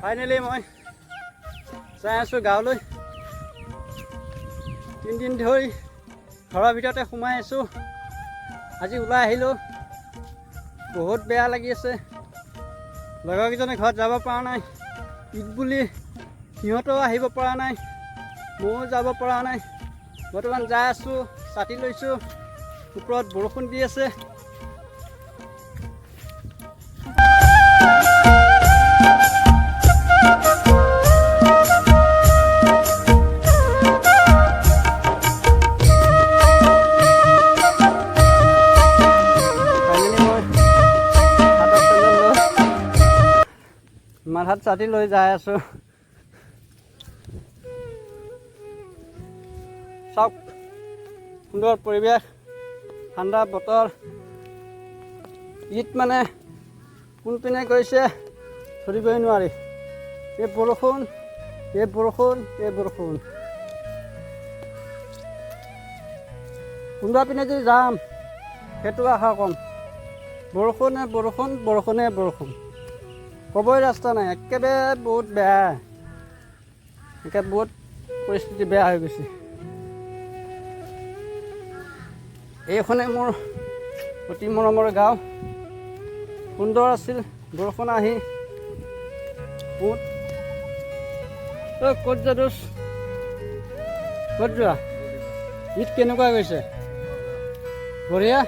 Finally মই যাই আছোঁ গাঁৱলৈ। তিনিদিন ধৰি ঘৰৰ ভিতৰতে সোমাই আছোঁ। আজি ওলাই আহিলোঁ। বহুত বেয়া লাগি আছে। লগৰকেইজনে ঘৰত যাব পৰা নাই। ঈদ বুলি সিহঁতেও আহিব পৰা নাই। ময়ো যাব পৰা নাই। বৰ্তমান যাই আছোঁ ছাতি লৈছোঁ। ওপৰত বৰষুণ দি আছে। মাথাত ছাতি লৈ যাই আছোঁ। চাওক, সুন্দৰ পৰিৱেশ, ঠাণ্ডা বতৰ। ঈদ মানে কোনপিনে গৈছে ধৰিবই নোৱাৰি। এই বৰষুণ এই বৰষুণ এই বৰষুণ। কোনোবা পিনে যদি যাম, সেইটো আশা কম। বৰষুণে বৰষুণ বৰষুণে বৰষুণ। ক'বই ৰাস্তা নাই একেবাৰে বহুত বেয়া। একে বহুত পৰিস্থিতি বেয়া হৈ গৈছে। এইখনে মোৰ অতি মৰমৰ গাঁও। সুন্দৰ আছিল বৰষুণ আহি বহুত। ঐ ক'ত যা দোষ? ক'ত যোৱা? ঈদ কেনেকুৱা গৈছে? বঢ়িয়া।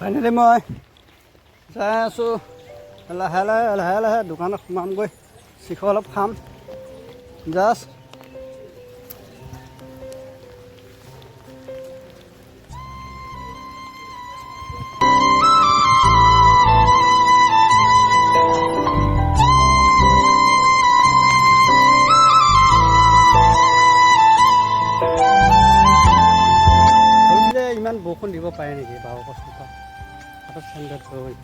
ফাইনেলি মই যাই আছোঁ লাহে লাহে লাহে লাহে দোকানত সোমামগৈ চিখৰ অলপ খাম জাষ্ট ইমান বৰষুণ দিব পাৰে নেকি বাৰু কষ্ট লৈ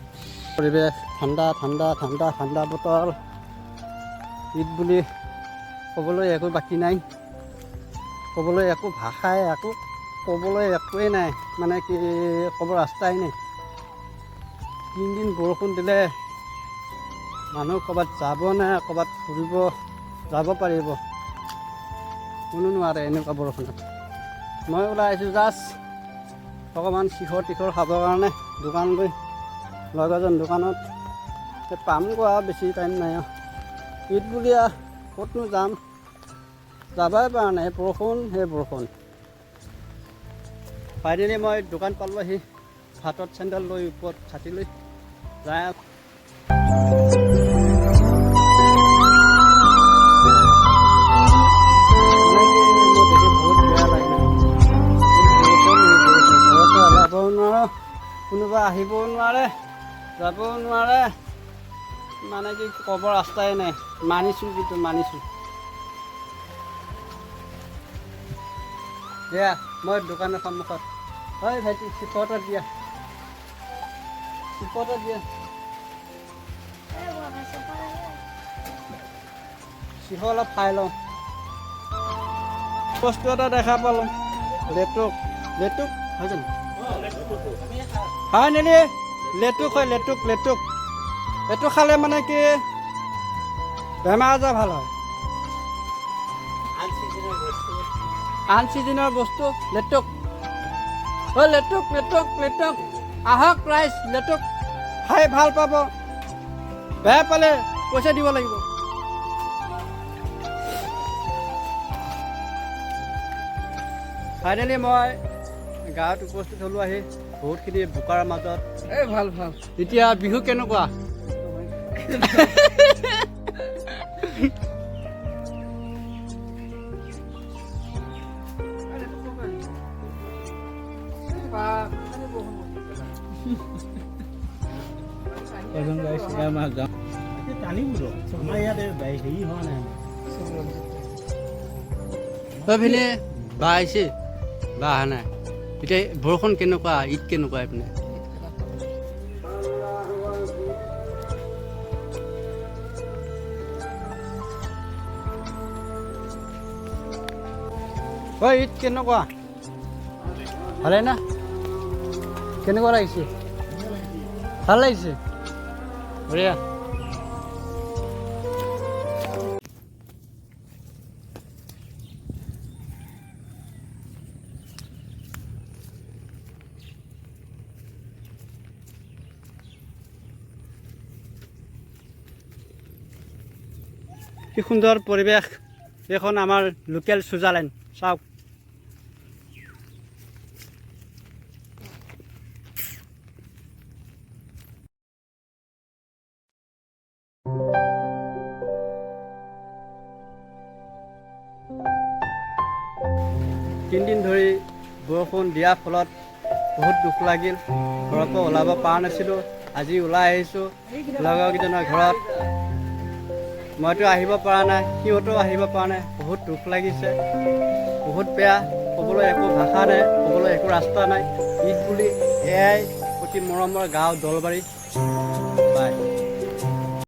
পৰিৱেশ। ঠাণ্ডা ঠাণ্ডা ঠাণ্ডা ঠাণ্ডা বতৰ। ঈদ বুলি ক'বলৈ একো বাকী নাই। ক'বলৈ একো ভাষাই একো ক'বলৈ একোৱেই নাই। মানে কি ক'ব ৰাস্তাই নাই। তিনিদিন বৰষুণ দিলে মানুহ ক'ৰবাত যাব নে ক'ৰবাত ফুৰিব যাব পাৰিব। কোনো নোৱাৰে এনেকুৱা বৰষুণত। মই ওলাই আহিছোঁ জাষ্ট অকণমান শিখৰ তীখৰ খাবৰ কাৰণে। দোকানলৈ লগৰজন দোকানত। পামগৈ আৰু বেছি টাইম নাই আৰু। ঈদ বুলি আৰু ক'তনো যাম? যাবই পৰা নাই বৰষুণ সেই বৰষুণ। ফাইনেলি মই দোকান পালোঁহি হাতত চেণ্ডেল লৈ ওপৰত ছাতি লৈ যাই আহিবও নোৱাৰে, যাবও নোৱাৰে। মানে কি ক'ব ৰাস্তাই নাই, মানিছোঁ কিন্তু মানিছোঁ। দিয়া, মই দোকানৰ সন্মুখত। হয় ভাইটি চিপৰ দিয়া। চিপৰ দিয়া। চিপ অলপ খাই লওঁ। বস্তু এটা দেখা পালোঁ। লেটুক লেটুক, হয় জানো? হয় নেলি লেটুক হয় লেটুক লেটুক। এইটো খালে মানে কি? বেমাৰ আজাৰ ভাল হয়। আন চিজনৰ বস্তু। লেটুক। ঐ লেটুক লেটুক লেটুক। আহক ৰাইজ লেটুক। খাই ভাল পাব। বেয়া পালে পইচা দিব লাগিব। ফাইনেলি মই গাঁৱত উপস্থিত হ'লোঁ আহি বহুতখিনি বোকাৰ মাজত। এই ভালো ভালো। এতিয়া বিহু কেনেকুৱা? এজন গাইছে আমাৰ গাঁও টানিম আমাৰ ইয়াত হেৰি হোৱা নাই। এইপিনে বা আহিছে? বা অহা নাই? এতিয়া বৰষুণ কেনেকুৱা ঈদ কেনেকুৱা এইপিনে? ঐ ঈদ কেনেকুৱা? ভালে না কেনেকুৱা লাগিছে? ভাল লাগিছে? বঢ়িয়া। কি সুন্দৰ পৰিৱেশ এইখন আমাৰ লোকেল চুইজাৰলেণ্ড চাওক। তিনিদিন ধৰি বৰষুণ দিয়াৰ ফলত বহুত দুখ লাগিল। ঘৰৰ পৰা ওলাব পৰা নাছিলোঁ। আজি ওলাই আহিছোঁ। লগৰকেইজনৰ ঘৰত মইতো আহিব পৰা নাই সিহঁতেও আহিব পৰা নাই। বহুত দুখ লাগিছে। বহুত বেয়া ক'বলৈ একো ভাষা নাই ক'বলৈ একো ৰাস্তা নাই। ঈদ বুলি এয়াই অতি মৰমৰ গাঁও দলবাৰী